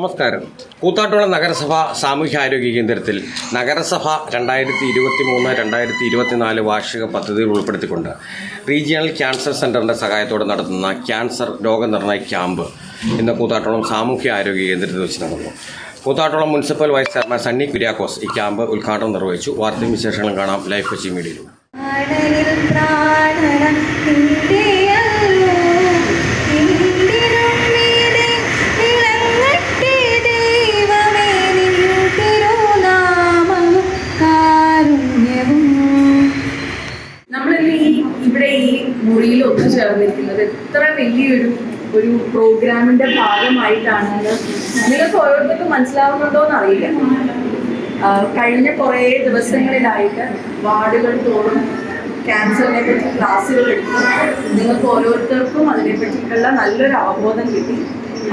നമസ്കാരം. കൂത്താട്ടുള്ള നഗരസഭ സാമൂഹ്യാരോഗ്യ കേന്ദ്രത്തിൽ നഗരസഭ രണ്ടായിരത്തി ഇരുപത്തി മൂന്ന് രണ്ടായിരത്തി ഇരുപത്തിനാല് വാർഷിക പദ്ധതിയിൽ ഉൾപ്പെടുത്തിക്കൊണ്ട് റീജിയണൽ ക്യാൻസർ സെന്ററിന്റെ സഹായത്തോടെ നടത്തുന്ന ക്യാൻസർ രോഗനിർണയ ക്യാമ്പ് ഇന്ന് കൂത്താട്ടുളം സാമൂഹ്യ ആരോഗ്യ കേന്ദ്രത്തിൽ വെച്ച് നടന്നു. Koothattukulam municipal vice chairman Sunny Kuriakose ഈ ക്യാമ്പ് ഉദ്ഘാടനം നിർവഹിച്ചു. വാർത്തയും വിശേഷങ്ങളും കാണാം ലൈഫ് കൊച്ചി മീഡിയയിലൂടെ മുറിയിൽ ഒത്തുചേർന്നിരിക്കുന്നത് എത്ര വലിയൊരു ഒരു പ്രോഗ്രാമിന്റെ ഭാഗമായിട്ടാണെന്ന് നിങ്ങൾക്ക് ഓരോരുത്തർക്കും മനസ്സിലാവുന്നുണ്ടോ എന്ന് അറിയില്ല കഴിഞ്ഞ കുറേ ദിവസങ്ങളിലായിട്ട് വാർഡുകൾ തോറും ക്യാൻസറിനെ പറ്റി ക്ലാസ്സുകൾ എടുത്തു നിങ്ങൾക്ക് ഓരോരുത്തർക്കും അതിനെ പറ്റിയിട്ടുള്ള നല്ലൊരു അവബോധം കിട്ടി.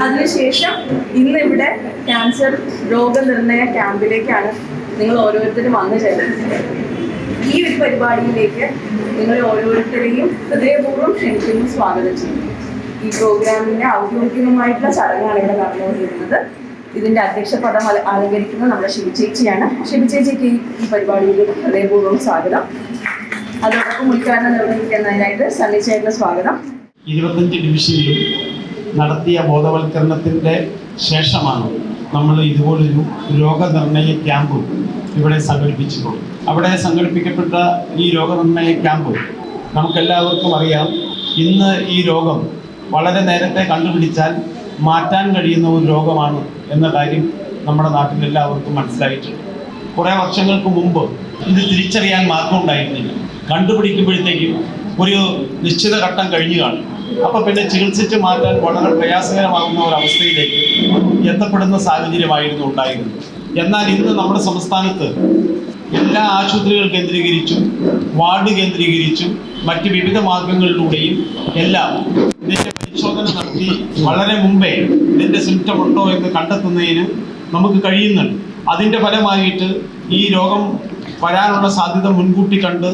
അതിനുശേഷം ഇന്ന് ഇവിടെ ക്യാൻസർ രോഗനിർണയ ക്യാമ്പിലേക്കാണ് നിങ്ങൾ ഓരോരുത്തരും വന്നു ചേർന്നത്. ഈ ഒരു പരിപാടിയിലേക്ക് നിങ്ങൾ ഓരോരുത്തരെയും ഹൃദയപൂർവം ക്ഷണിക്കുന്നു സ്വാഗതം ചെയ്യുന്നു. ഈ പ്രോഗ്രാമിന്റെ ഔദ്യോഗികമായിട്ടുള്ള ചടങ്ങാണ് ഇവിടെ നടന്നുകൊണ്ടിരുന്നത് ഇതിന്റെ അധ്യക്ഷ പദം അലങ്കരിക്കുന്നത് നമ്മുടെ ശിവ ചേച്ചിയാണ്. ശിവ ചേച്ചിക്ക് ഈ പരിപാടിയിൽ ഹൃദയപൂർവം സ്വാഗതം. അതോടൊപ്പം ഉദ്ഘാടനം നിർവഹിക്കുന്നതിനായിട്ട് സണ്ണി ചേട്ടന് സ്വാഗതം. ഇരുപത്തഞ്ച് ഡിവിഷനിലും നടത്തിയ ബോധവൽക്കരണത്തിന്റെ ശേഷമാണ് നമ്മൾ ഇതുപോലൊരു രോഗനിർണയ ക്യാമ്പ് ഇവിടെ സംഘടിപ്പിച്ചിട്ടുണ്ട്. അവിടെ സംഘടിപ്പിക്കപ്പെട്ട ഈ രോഗനിർണയ ക്യാമ്പ് നമുക്കെല്ലാവർക്കും അറിയാം. ഇന്ന് ഈ രോഗം വളരെ നേരത്തെ കണ്ടുപിടിച്ചാൽ മാറ്റാൻ കഴിയുന്ന ഒരു രോഗമാണ് എന്ന കാര്യം നമ്മുടെ നാട്ടിൽ എല്ലാവർക്കും മനസ്സിലായിട്ടുണ്ട്. കുറേ വർഷങ്ങൾക്ക് മുമ്പ് ഇത് തിരിച്ചറിയാൻ മാർഗം ഉണ്ടായിരുന്നില്ല. കണ്ടുപിടിക്കുമ്പോഴത്തേക്കും ഒരു നിശ്ചിത ഘട്ടം കഴിഞ്ഞു കാണും. അപ്പോൾ പിന്നെ ചികിത്സിച്ച് മാറ്റാൻ വളരെ പ്രയാസകരമാകുന്ന ഒരു അവസ്ഥയിലേക്ക് എത്തപ്പെടുന്ന സാഹചര്യമായിരുന്നു ഉണ്ടായിരുന്നത്. എന്നാൽ ഇന്ന് നമ്മുടെ സംസ്ഥാനത്ത് എല്ലാ ആശുപത്രികൾ കേന്ദ്രീകരിച്ചും വാർഡ് കേന്ദ്രീകരിച്ചും മറ്റ് വിവിധ മാർഗങ്ങളിലൂടെയും എല്ലാം ഇതിന്റെ പരിശോധന നടത്തി വളരെ മുമ്പേ ഇതിന്റെ സിംറ്റം ഉണ്ടോ എന്ന് കണ്ടെത്തുന്നതിന് നമുക്ക് കഴിയുന്നുണ്ട്. അതിന്റെ ഫലമായിട്ട് ഈ രോഗം വരാനുള്ള സാധ്യത മുൻകൂട്ടി കണ്ട്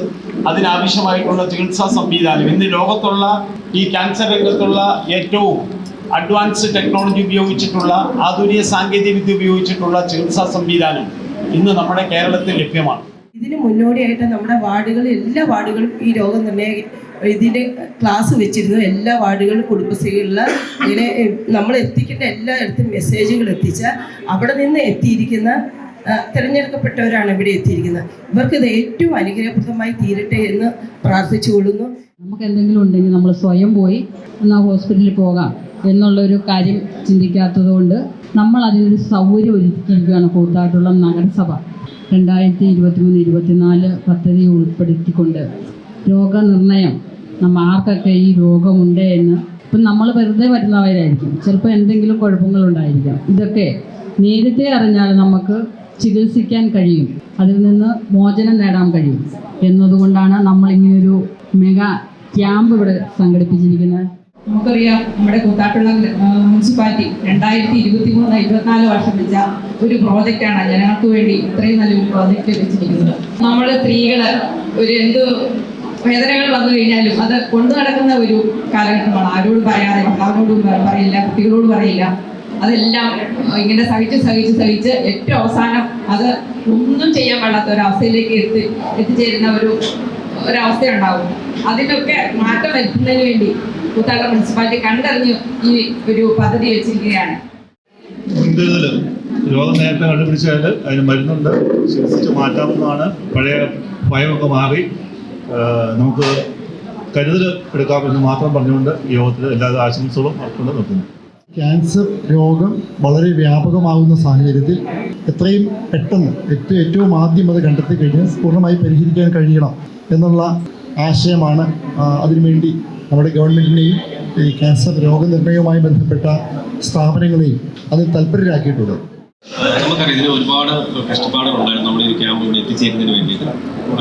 അതിനാവശ്യമായിട്ടുള്ള ചികിത്സാ സംവിധാനം. ഇന്ന് ലോകത്തുള്ള ഈ ക്യാൻസർ രംഗത്തുള്ള ഏറ്റവും അഡ്വാൻസ് ടെക്നോളജി ഉപയോഗിച്ചിട്ടുള്ള ആധുനിക സാങ്കേതിക വിദ്യ ഉപയോഗിച്ചിട്ടുള്ള ചികിത്സാ സംവിധാനം ഇന്ന് നമ്മുടെ കേരളത്തിൽ ലഭ്യമാണ്. ഇതിന് മുന്നോടിയായിട്ട് നമ്മുടെ വാർഡുകൾ എല്ലാ വാർഡുകളും ഈ രോഗനിർണയ ഇതിന്റെ ക്ലാസ് വെച്ചിരുന്നു. എല്ലാ വാർഡുകളും കുടുംബശ്രീകളിൽ ഇങ്ങനെ നമ്മൾ എത്തിക്കേണ്ട എല്ലായിടത്തും മെസ്സേജുകൾ എത്തിച്ച അവിടെ നിന്ന് എത്തിയിരിക്കുന്ന തിരഞ്ഞെടുക്കപ്പെട്ടവരാണ് ഇവിടെ എത്തിയിരിക്കുന്നത്. ഇവർക്ക് ഇത് ഏറ്റവും അനുഗ്രഹപ്രദമായി തീരട്ടെ എന്ന് പ്രാർത്ഥിച്ചുകൊള്ളുന്നു നമുക്ക് എന്തെങ്കിലും ഉണ്ടെങ്കിൽ നമ്മൾ സ്വയം പോയി എന്നാൽ ഹോസ്പിറ്റലിൽ പോകാം എന്നുള്ളൊരു കാര്യം ചിന്തിക്കാത്തത് കൊണ്ട് നമ്മൾ അതിനൊരു സൗകര്യം ഒരുക്കിയിരിക്കുകയാണ് കൂത്താട്ടുള്ള നഗരസഭ. രണ്ടായിരത്തി ഇരുപത്തി മൂന്ന് ഇരുപത്തിനാല് പദ്ധതി ഉൾപ്പെടുത്തിക്കൊണ്ട് രോഗനിർണയം. നമ്മൾ ആർക്കൊക്കെ ഈ രോഗമുണ്ട് എന്ന്. ഇപ്പം നമ്മൾ വെറുതെ വരുന്നവരായിരിക്കും. ചിലപ്പോൾ എന്തെങ്കിലും കുഴപ്പങ്ങളുണ്ടായിരിക്കാം ഇതൊക്കെ നേരത്തെ അറിഞ്ഞാൽ നമുക്ക് ചികിത്സിക്കാൻ കഴിയും. അതിൽ നിന്ന് മോചനം നേടാൻ കഴിയും. എന്നതുകൊണ്ടാണ് നമ്മൾ ഇങ്ങനൊരു മെഗാ ക്യാമ്പ് ഇവിടെ സംഘടിപ്പിച്ചിരിക്കുന്നത്. നമുക്കറിയാം നമ്മുടെ കൂത്താട്ടുള്ള മുനിസിപ്പാലിറ്റി രണ്ടായിരത്തി ഇരുപത്തി മൂന്ന് ഇരുപത്തിനാല് വർഷം വെച്ച ഒരു പ്രോജക്റ്റാണ്. ജനങ്ങൾക്ക് വേണ്ടി ഇത്രയും നല്ലൊരു പ്രോജക്റ്റ് വെച്ചിരിക്കുന്നത്. നമ്മൾ സ്ത്രീകൾ ഒരു എന്ത് വേദനകൾ വന്നു കഴിഞ്ഞാലും അത് കൊണ്ടു നടക്കുന്ന ഒരു കാലഘട്ടമാണ്. ആരോടും പറയാതെ ഭർത്താവിനോടും പറയില്ല കുട്ടികളോട് പറയില്ല. അതെല്ലാം ഇങ്ങനെ സഹിച്ച് സഹിച്ച് സഹിച്ച് ഏറ്റവും അവസാനം അത് ഒന്നും ചെയ്യാൻ പാടാത്ത ഒരവസ്ഥയിലേക്ക് എത്തി എത്തിച്ചേരുന്ന ഒരു ഒരവസ്ഥ ഉണ്ടാവും അതിനൊക്കെ മാറ്റം വരുത്തുന്നതിന് വേണ്ടി കൂത്താട്ട മുനിസിപ്പാലിറ്റി കണ്ടറിഞ്ഞ് ഈ ഒരു പദ്ധതി വെച്ചിരിക്കുകയാണ്. രോഗം നേരത്തെ കണ്ടുപിടിച്ചാൽ അതിന് മരുന്നുണ്ട്. ചികിത്സിച്ച് മാറ്റാവുന്നതാണ്. പഴയ ഭയമൊക്കെ മാറി. നമുക്ക് കരുതൽ എടുക്കാമെന്ന് മാത്രം പറഞ്ഞുകൊണ്ട് യോഗത്തിൽ എല്ലാ ആശംസകളും അവർക്കൊണ്ട് നിർത്തുന്നു. ക്യാൻസർ രോഗം വളരെ വ്യാപകമാകുന്ന സാഹചര്യത്തിൽ എത്രയും പെട്ടെന്ന് ഏറ്റവും ഏറ്റവും ആദ്യം അത് കണ്ടെത്തി കഴിഞ്ഞാൽ പൂർണമായി പരിഹരിക്കാൻ കഴിയണം എന്നുള്ള ആശയമാണ് അതിനുവേണ്ടി നമ്മുടെ ഗവൺമെന്റിനെയും ഈ ക്യാൻസർ രോഗനിർണയവുമായി ബന്ധപ്പെട്ട സ്ഥാപനങ്ങളെയും അതിൽ തൽപരരാക്കിയിട്ടുള്ളത് നമുക്കറിയാം ഇതിന് ഒരുപാട് കഷ്ടപ്പാടുകളുണ്ടായിരുന്നു നമ്മുടെ ഈ ക്യാമ്പ് ഇവിടെ എത്തിച്ചേരുന്നതിന് വേണ്ടിയിട്ട്.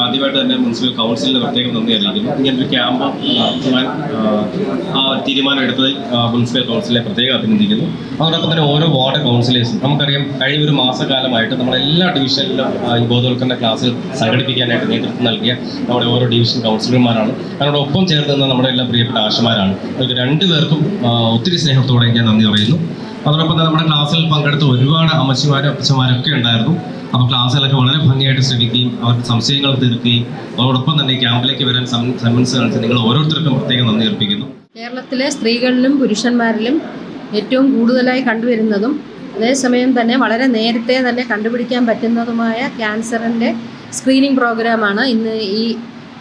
ആദ്യമായിട്ട് തന്നെ മുനിസിപ്പൽ കൗൺസിലിന് പ്രത്യേകം നന്ദി അറിയിക്കുന്നു. ഇങ്ങനൊരു ക്യാമ്പ് നടത്തുവാൻ ആ, തീരുമാനം എടുത്തതിൽ മുനിസിപ്പൽ കൗൺസിലെ പ്രത്യേകം അഭിനന്ദിക്കുന്നു. അതോടൊപ്പം തന്നെ ഓരോ വാർഡ് കൗൺസിലേഴ്സും നമുക്കറിയാം കഴിഞ്ഞ ഒരു മാസക്കാലമായിട്ട് നമ്മുടെ എല്ലാ ഡിവിഷനിലും ഈ ബോധവൽക്കരണ ക്ലാസ് സംഘടിപ്പിക്കാനായിട്ട് നേതൃത്വം നൽകിയ നമ്മുടെ ഓരോ ഡിവിഷൻ കൗൺസിലർമാരാണ് ഒപ്പം ചേർന്ന് നമ്മുടെ എല്ലാ പ്രിയപ്പെട്ട ആശമാരാണ്. അവർക്ക് രണ്ടുപേർക്കും ഒത്തിരി സ്നേഹത്തോടെ ഞാൻ നന്ദി പറയുന്നു. അതോടൊപ്പം തന്നെ നമ്മുടെ ക്ലാസ്സിൽ പങ്കെടുത്ത ഒരുപാട് അമ്മച്ചിമാരും അപ്പച്ചമാരും ഒക്കെ ഉണ്ടായിരുന്നു. അപ്പോൾ ക്ലാസ്സിലൊക്കെ വളരെ ഭംഗിയായിട്ട് ശ്രമിക്കുകയും അവർക്ക് സംശയങ്ങൾ തീർക്കുകയും അതോടൊപ്പം തന്നെ ക്യാമ്പിലേക്ക് വരാൻ സമ്മൻസ് കാണിച്ച് നിങ്ങൾ ഓരോരുത്തർക്കും പ്രത്യേകം നന്ദി അർപ്പിക്കുന്നു. കേരളത്തിലെ സ്ത്രീകളിലും പുരുഷന്മാരിലും ഏറ്റവും കൂടുതലായി കണ്ടുവരുന്നതും അതേസമയം തന്നെ വളരെ നേരത്തെ തന്നെ കണ്ടുപിടിക്കാൻ പറ്റുന്നതുമായ ക്യാൻസറിന്റെ സ്ക്രീനിങ് പ്രോഗ്രാമാണ് ഇന്ന് ഈ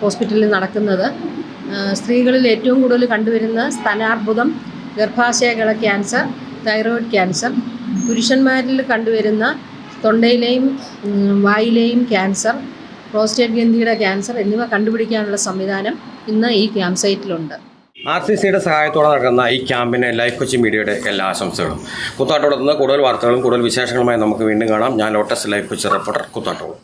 ഹോസ്പിറ്റലിൽ നടക്കുന്നത്. സ്ത്രീകളിൽ ഏറ്റവും കൂടുതൽ കണ്ടുവരുന്ന സ്തനാർബുദം ഗർഭാശയകള ക്യാൻസർ. Thyroid cancer. പുരുഷന്മാരിൽ കണ്ടുവരുന്ന തൊണ്ടയിലെയും വായിലെയും ക്യാൻസർ പ്രോസ്റ്റേറ്റ് ഗ്രന്ഥിയുടെ ക്യാൻസർ എന്നിവ കണ്ടുപിടിക്കാനുള്ള സംവിധാനം ഇന്ന് ഈ ക്യാമ്പ് സൈറ്റിലുണ്ട് ആർ സി സിയുടെ സഹായത്തോടെ നടക്കുന്ന ഈ ക്യാമ്പിന് ലൈഫ് കൊച്ചി മീഡിയയുടെ എല്ലാ ആശംസകളും. കുത്താട്ടോടെ നിന്ന് കൂടുതൽ വാർത്തകളും കൂടുതൽ വിശേഷങ്ങളുമായി നമുക്ക് വീണ്ടും കാണാം. ഞാൻ ലോട്ടസ് ലൈഫ് കൊച്ചി റിപ്പോർട്ടർ കുത്താട്ടോട്